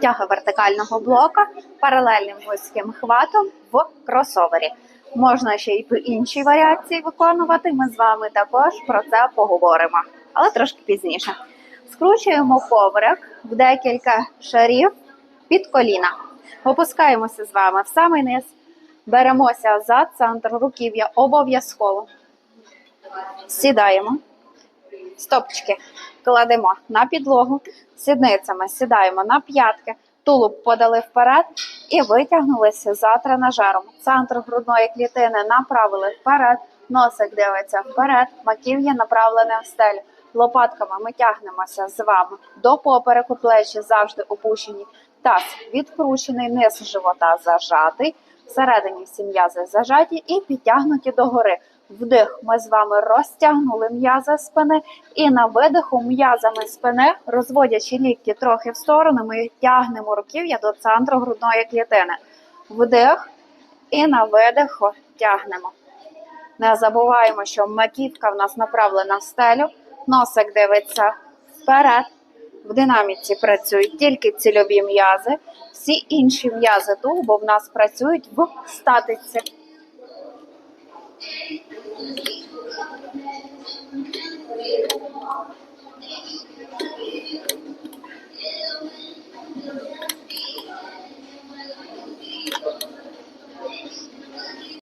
Тяга вертикального блока паралельним вузьким хватом в кросовері. Можна ще й в іншій варіації виконувати. Ми з вами також про це поговоримо, але трошки пізніше. Скручуємо коврик в декілька шарів під коліна. Опускаємося з вами в самий низ. Беремося за центр руків'я обов'язково. Сідаємо. Стопчики кладемо на підлогу, сідницями сідаємо на п'ятки, тулуб подали вперед і витягнулися за тренажером. Центр грудної клітини направили вперед, носик дивиться вперед, маків'я направлене в стелю. Лопатками ми тягнемося з вами до попереку, плечі завжди опущені. Таз відкручений, низ живота зажатий. Всередині всі м'язи зажаті і підтягнуті догори. Вдих ми з вами розтягнули м'язи спини, і на видиху м'язами спини, розводячи лікті трохи в сторону, ми тягнемо руків'я до центру грудної клітини. Вдих і на видиху тягнемо. Не забуваємо, що маківка в нас направлена в стелю, носик дивиться вперед. В динаміці працюють тільки цільові м'язи, всі інші м'язи тулубу в нас працюють в статиці. Thank you.